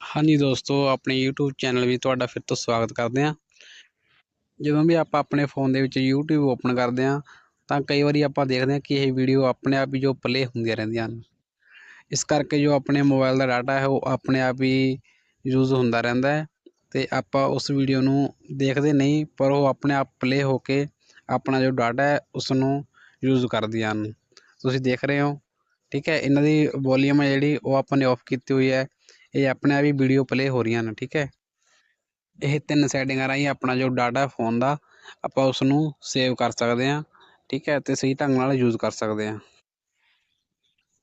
ਹਾਂਜੀ ਦੋਸਤੋ, ਆਪਣੇ YouTube ਚੈਨਲ ਵਿੱਚ ਤੁਹਾਡਾ ਫਿਰ ਤੋਂ ਸਵਾਗਤ ਕਰਦੇ ਹਾਂ। ਜਦੋਂ ਵੀ ਆਪਾਂ ਆਪਣੇ ਫੋਨ ਦੇ ਵਿੱਚ YouTube ਓਪਨ ਕਰਦੇ ਹਾਂ, ਤਾਂ ਕਈ ਵਾਰੀ ਆਪਾਂ ਦੇਖਦੇ ਹਾਂ ਕਿ ਇਹ ਵੀਡੀਓ ਆਪਣੇ ਆਪ ਹੀ ਜੋ ਪਲੇ ਹੁੰਦੀਆਂ ਰਹਿੰਦੀਆਂ ਹਨ। ਇਸ ਕਰਕੇ ਜੋ ਆਪਣੇ ਮੋਬਾਈਲ ਦਾ ਡਾਟਾ ਹੈ, ਉਹ ਆਪਣੇ ਆਪ ਹੀ ਯੂਜ਼ ਹੁੰਦਾ ਰਹਿੰਦਾ ਹੈ ਤੇ ਆਪਾਂ ਉਸ ਵੀਡੀਓ ਨੂੰ ਦੇਖਦੇ ਨਹੀਂ, ਪਰ ਉਹ ਆਪਣੇ ਆਪ ਪਲੇ ਹੋ ਕੇ ਆਪਣਾ ਜੋ ਡਾਟਾ ਹੈ ਉਸ ਨੂੰ ਯੂਜ਼ ਕਰਦੀਆਂ ਹਨ। ਤੁਸੀਂ ਦੇਖ ਰਹੇ ਹੋ, ਠੀਕ ਹੈ, ਇਹਨਾਂ ਦੀ ਵੋਲੀਅਮ ਹੈ ਜਿਹੜੀ, ਉਹ ਆਪਾਂ ਨੇ ਆਫ ਕੀਤੀ ਹੋਈ ਹੈ। ਇਹ ਆਪਣੇ ਆਪ ਹੀ ਵੀਡੀਓ ਪਲੇ ਹੋ ਰਹੀਆਂ ਨੇ, ਠੀਕ ਹੈ। ਇਹ ਤਿੰਨ ਸੈਟਿੰਗਾਂ ਰਾਹੀਂ ਆਪਣਾ ਜੋ ਡਾਟਾ ਫੋਨ ਦਾ, ਆਪਾਂ ਉਸ ਨੂੰ ਸੇਵ ਕਰ ਸਕਦੇ ਹਾਂ, ਠੀਕ ਹੈ, ਤੇ ਸਹੀ ਢੰਗ ਨਾਲ ਯੂਜ਼ ਕਰ ਸਕਦੇ ਹਾਂ।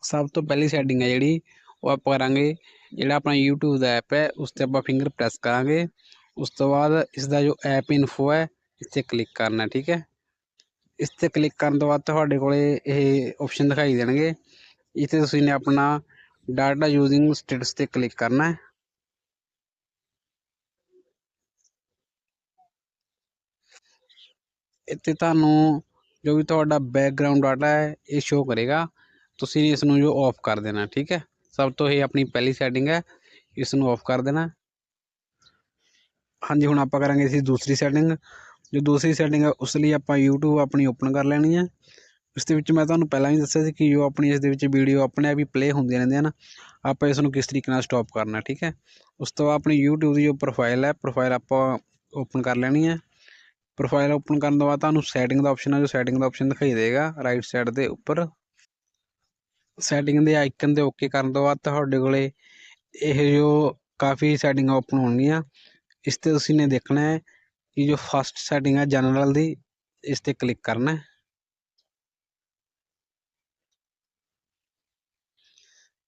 ਸਭ ਤੋਂ ਪਹਿਲੀ ਸੈਟਿੰਗ ਹੈ ਜਿਹੜੀ, ਉਹ ਆਪਾਂ ਕਰਾਂਗੇ, ਜਿਹੜਾ ਆਪਣਾ YouTube ਦਾ ਐਪ ਹੈ, ਉਸ ਤੇ ਆਪਾਂ ਫਿੰਗਰ ਪ੍ਰੈਸ ਕਰਾਂਗੇ, ਉਸ ਤੋਂ ਬਾਅਦ ਇਸ ਦਾ ਜੋ ਐਪ ਇਨਫੋ ਹੈ ਇਸ ਤੇ ਕਲਿੱਕ ਕਰਨਾ, ਠੀਕ ਹੈ। ਇਸ ਤੇ ਕਲਿੱਕ ਕਰਨ ਤੋਂ ਬਾਅਦ ਤੁਹਾਡੇ ਕੋਲੇ ਇਹ ਆਪਸ਼ਨ ਦਿਖਾਈ ਦੇਣਗੇ। ਇੱਥੇ ਤੁਸੀਂ ਨੇ ਆਪਣਾ ਡਾਟਾ ਯੂਜ਼ਿੰਗ ਸਟੇਟਸ ਤੇ ਕਲਿੱਕ ਕਰਨਾ ਹੈ ਇੱਥੇ ਤੁਹਾਨੂੰ ਜੋ ਵੀ ਤੁਹਾਡਾ ਬੈਕਗ੍ਰਾਉਂਡ ਡਾਟਾ ਹੈ ਇਹ ਸ਼ੋ ਕਰੇਗਾ ਤੁਸੀਂ ਇਸ ਨੂੰ ਜੋ ਆਫ ਕਰ ਦੇਣਾ ਠੀਕ ਹੈ ਸਭ ਤੋਂ ਇਹ ਆਪਣੀ ਪਹਿਲੀ ਸੈਟਿੰਗ ਹੈ ਇਸ ਨੂੰ ਆਫ ਕਰ ਦੇਣਾ ਹਾਂਜੀ ਹੁਣ ਆਪਾਂ ਕਰਾਂਗੇ ਇਸ ਦੂਸਰੀ ਸੈਟਿੰਗ ਜੋ ਦੂਸਰੀ ਸੈਟਿੰਗ ਹੈ ਉਸ ਲਈ ਆਪਾਂ YouTube ਆਪਣੀ ਓਪਨ ਕਰ ਲੈਣੀ ਹੈ ਇਸ ਦੇ ਵਿੱਚ ਮੈਂ ਤੁਹਾਨੂੰ ਪਹਿਲਾਂ ਵੀ ਦੱਸਿਆ ਸੀ ਕਿ ਜੋ ਆਪਣੀ ਇਸ ਦੇ ਵਿੱਚ ਵੀਡੀਓ ਆਪਣੇ ਆਪ ਹੀ ਪਲੇ ਹੁੰਦੀਆਂ ਰਹਿੰਦੀਆਂ ਨਾ, ਆਪਾਂ ਇਸ ਨੂੰ ਕਿਸ ਤਰੀਕੇ ਨਾਲ ਸਟਾਪ ਕਰਨਾ, ਠੀਕ ਹੈ? ਉਸ ਤੋਂ ਬਾਅਦ ਆਪਣੀ YouTube ਦੀ ਜੋ ਪ੍ਰੋਫਾਈਲ ਹੈ ਪ੍ਰੋਫਾਈਲ ਆਪਾਂ ਓਪਨ ਕਰ ਲੈਣੀ ਹੈ। ਪ੍ਰੋਫਾਈਲ ਓਪਨ ਕਰਨ ਤੋਂ ਬਾਅਦ ਤੁਹਾਨੂੰ ਸੈਟਿੰਗ ਦਾ ਆਪਸ਼ਨ ਹੈ ਜੋ ਸੈਟਿੰਗ ਦਾ ਆਪਸ਼ਨ ਦਿਖਾਈ ਦੇਗਾ ਰਾਈਟ ਸਾਈਡ ਦੇ ਉੱਪਰ। ਸੈਟਿੰਗ ਦੇ ਆਈਕਨ ਤੇ ਓਕੇ ਕਰਨ ਤੋਂ ਬਾਅਦ ਤੁਹਾਡੇ ਕੋਲੇ ਇਹ ਜੋ ਕਾਫੀ ਸੈਟਿੰਗਾਂ ਓਪਨ ਹੋਣਗੀਆਂ, ਇਸ ਤੇ ਤੁਸੀਂ ਨੇ ਦੇਖਣਾ ਹੈ ਕਿ ਜੋ ਫਸਟ ਸੈਟਿੰਗ ਹੈ ਜਨਰਲ ਦੀ, ਇਸ ਤੇ ਕਲਿੱਕ ਕਰਨਾ ਹੈ।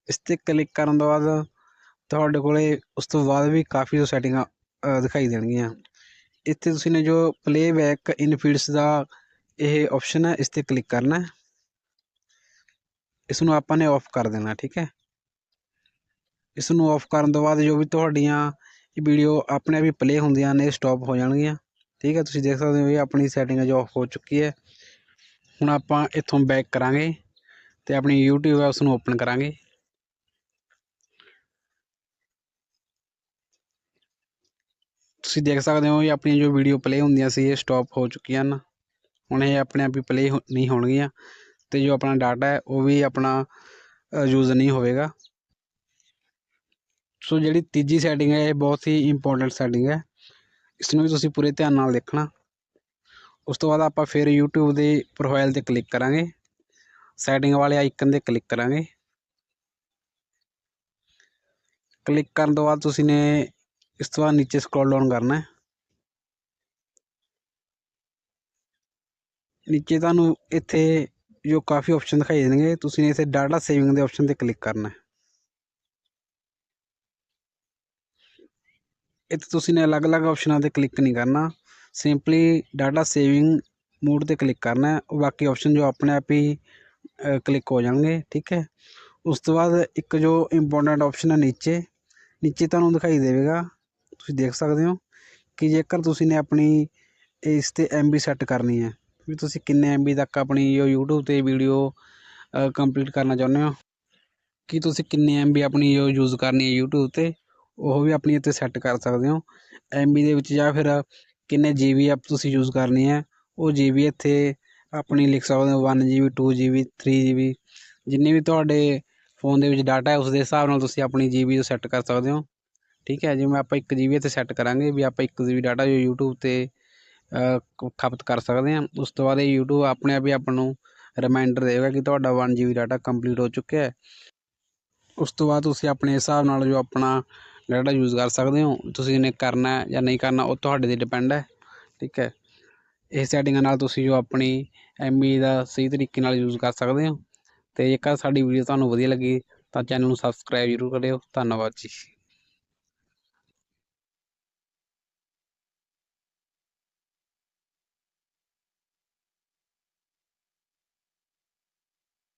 ਇਸ ਤੇ ਕਲਿੱਕ ਕਰਨ ਤੋਂ ਬਾਅਦ ਤੁਹਾਡੇ ਕੋਲੇ ਉਸ ਤੋਂ ਬਾਅਦ ਵੀ ਕਾਫੀ ਸੈਟਿੰਗਾਂ ਦਿਖਾਈ ਦੇਣਗੀਆਂ। ਇੱਥੇ ਤੁਸੀਂ ਨੇ ਜੋ ਪਲੇਬੈਕ ਇਨ ਫੀਡਸ ਦਾ ਇਹ ਆਪਸ਼ਨ ਹੈ, ਇਸ ਤੇ ਕਲਿੱਕ ਕਰਨਾ ਇਸ ਨੂੰ ਆਪਾਂ ਨੇ ਆਫ ਕਰ ਦੇਣਾ, ਠੀਕ ਹੈ। ਇਸ ਨੂੰ ਆਫ ਕਰਨ ਤੋਂ ਬਾਅਦ ਜੋ ਵੀ ਤੁਹਾਡੀਆਂ ਇਹ ਵੀਡੀਓ ਆਪਣੇ ਆਪ ਹੀ ਪਲੇ ਹੁੰਦੀਆਂ ਨੇ ਸਟਾਪ ਹੋ ਜਾਣਗੀਆਂ। ਠੀਕ ਹੈ, ਤੁਸੀਂ ਦੇਖ ਸਕਦੇ ਹੋ ਇਹ ਆਪਣੀ ਸੈਟਿੰਗ ਜੋ ਆਫ ਹੋ ਚੁੱਕੀ ਹੈ। ਹੁਣ ਆਪਾਂ ਇੱਥੋਂ ਬੈਕ ਕਰਾਂਗੇ ਤੇ ਆਪਣੀ YouTube ਹੈ ਉਸ ਨੂੰ ਓਪਨ ਕਰਾਂਗੇ। ਤੁਸੀਂ ਦੇਖ ਸਕਦੇ ਹੋ ਇਹ ਆਪਣੀਆਂ ਜੋ ਵੀਡੀਓ ਪਲੇ ਹੁੰਦੀਆਂ ਸੀ, ਇਹ ਸਟਾਪ ਹੋ ਚੁੱਕੀਆਂ ਹਨ। ਹੁਣ ਇਹ ਆਪਣੇ ਆਪ ਹੀ ਪਲੇ ਨਹੀਂ ਹੋਣਗੀਆਂ ਤੇ ਜੋ ਆਪਣਾ ਡਾਟਾ ਹੈ, ਉਹ ਵੀ ਆਪਣਾ ਯੂਜ਼ ਨਹੀਂ ਹੋਵੇਗਾ। ਸੋ ਜਿਹੜੀ ਤੀਜੀ ਸੈਟਿੰਗ ਹੈ, ਇਹ ਬਹੁਤ ਹੀ ਇੰਪੋਰਟੈਂਟ ਸੈਟਿੰਗ ਹੈ। ਇਸ ਨੂੰ ਵੀ ਤੁਸੀਂ ਪੂਰੇ ਧਿਆਨ ਨਾਲ ਦੇਖਣਾ। ਉਸ ਤੋਂ ਬਾਅਦ ਆਪਾਂ ਫਿਰ YouTube ਦੇ ਪ੍ਰੋਫਾਈਲ ਤੇ ਕਲਿੱਕ ਕਰਾਂਗੇ। ਸੈਟਿੰਗ ਵਾਲੇ ਆਈਕਨ ਤੇ ਕਲਿੱਕ ਕਰਾਂਗੇ। ਕਲਿੱਕ ਕਰਨ ਤੋਂ ਬਾਅਦ ਤੁਸੀਂ ਨੇ ਇਸ ਤੋਂ ਬਾਅਦ ਨੀਚੇ ਸਕਰੋਲ ਡਾਊਨ ਕਰਨਾ ਹੈ। ਨੀਚੇ ਤੁਹਾਨੂੰ ਇੱਥੇ ਜੋ ਕਾਫੀ ਆਪਸ਼ਨ ਦਿਖਾਈ ਦੇਣਗੇ, ਤੁਸੀਂ ਨੇ ਇੱਥੇ ਡਾਟਾ ਸੇਵਿੰਗ ਦੇ ਆਪਸ਼ਨ ਤੇ ਕਲਿੱਕ ਕਰਨਾ ਹੈ। ਇੱਥੇ ਤੁਸੀਂ ਨੇ ਅਲੱਗ-ਅਲੱਗ ਆਪਸ਼ਨਾਂ ਤੇ ਕਲਿੱਕ ਨਹੀਂ ਕਰਨਾ। ਸਿੰਪਲੀ ਡਾਟਾ ਸੇਵਿੰਗ ਮੋਡ ਤੇ ਕਲਿੱਕ ਕਰਨਾ ਹੈ। ਬਾਕੀ ਆਪਸ਼ਨ ਜੋ ਆਪਣੇ ਆਪ ਹੀ ਕਲਿੱਕ ਹੋ ਜਾਣਗੇ, ਠੀਕ ਹੈ। ਉਸ ਤੋਂ ਬਾਅਦ ਇੱਕ ਜੋ ਇੰਪੋਰਟੈਂਟ ਆਪਸ਼ਨ ਹੈ ਨੀਚੇ ਨੀਚੇ ਤੁਹਾਨੂੰ ਦਿਖਾਈ ਦੇਵੇਗਾ। ਤੁਸੀਂ ਦੇਖ ਸਕਦੇ ਹੋ ਕਿ ਜੇਕਰ ਤੁਸੀਂ ਨੇ ਆਪਣੀ ਇਸ ਤੇ ਐਮਬੀ ਸੈੱਟ ਕਰਨੀ ਹੈ, ਵੀ ਤੁਸੀਂ ਕਿੰਨੇ ਐਮਬੀ ਤੱਕ ਆਪਣੀ ਜੋ YouTube ਤੇ ਵੀਡੀਓ ਕੰਪਲੀਟ ਕਰਨਾ ਚਾਹੁੰਦੇ ਹੋ? ਕਿ ਤੁਸੀਂ ਕਿੰਨੇ ਐਮਬੀ ਆਪਣੀ ਯੂਜ਼ ਕਰਨੀ ਹੈ ਯੂਟਿਊਬ ਤੇ, ਉਹ ਵੀ ਆਪਣੀ ਇੱਥੇ ਸੈੱਟ ਕਰ ਸਕਦੇ ਹੋ? ਐਮਬੀ ਦੇ ਵਿੱਚ ਜਾਂ ਫਿਰ ਕਿੰਨੇ ਜੀ ਬੀ ਆਪ ਤੁਸੀਂ ਯੂਜ਼ ਕਰਨੀ ਹੈ, ਉਹ ਜੀ ਬੀ ਇੱਥੇ ਆਪਣੀ ਲਿਖ ਸਕਦੇ ਹੋ 1 ਜੀਬੀ 2 ਜੀਬੀ 3 ਜੀਬੀ ਜਿੰਨੀ ਵੀ ਤੁਹਾਡੇ ਫੋਨ ਦੇ ਵਿੱਚ ਡਾਟਾ ਹੈ, ਉਸ ਦੇ ਹਿਸਾਬ ਨਾਲ ਤੁਸੀਂ ਆਪਣੀ ਜੀਬੀ ਨੂੰ ਸੈੱਟ ਕਰ ਸਕਦੇ ਹੋ। ਠੀਕ ਹੈ, ਜਿਵੇਂ ਆਪਾਂ 1 ਜੀਬੀ 'ਤੇ ਸੈੱਟ ਕਰਾਂਗੇ ਵੀ ਆਪਾਂ 1 ਜੀਬੀ ਡਾਟਾ ਜੋ YouTube ਤੇ ਖਪਤ ਕਰ ਸਕਦੇ ਹਾਂ, ਉਸ ਤੋਂ ਬਾਅਦ ਇਹ ਯੂਟਿਊਬ ਆਪਣੇ ਆਪ ਹੀ ਆਪਾਂ ਨੂੰ ਰਿਮਾਈਂਡਰ ਦੇਵੇਗਾ ਕਿ ਤੁਹਾਡਾ 1 ਜੀਬੀ ਡਾਟਾ ਕੰਪਲੀਟ ਹੋ ਚੁੱਕਿਆ ਹੈ। ਉਸ ਤੋਂ ਬਾਅਦ ਤੁਸੀਂ ਆਪਣੇ ਹਿਸਾਬ ਨਾਲ ਜੋ ਆਪਣਾ ਡਾਟਾ ਯੂਜ਼ ਕਰ ਸਕਦੇ ਹੋ, ਤੁਸੀਂ ਨੇ ਕਰਨਾ ਜਾਂ ਨਹੀਂ ਕਰਨਾ, ਉਹ ਤੁਹਾਡੇ ਤੇ ਡਿਪੈਂਡ ਹੈ, ਠੀਕ ਹੈ। ਇਹ ਸੈਟਿੰਗਾਂ ਨਾਲ ਤੁਸੀਂ ਜੋ ਆਪਣੀ ਐਮਬੀ ਦਾ ਸਹੀ ਤਰੀਕੇ ਨਾਲ ਯੂਜ਼ ਕਰ ਸਕਦੇ ਹੋ। ਤੇ ਜੇਕਰ ਸਾਡੀ ਵੀਡੀਓ ਤੁਹਾਨੂੰ ਵਧੀਆ ਲੱਗੀ, ਤਾਂ ਚੈਨਲ ਨੂੰ ਸਬਸਕ੍ਰਾਈਬ ਜ਼ਰੂਰ ਕਰਿਓ। ਧੰਨਵਾਦ ਜੀ।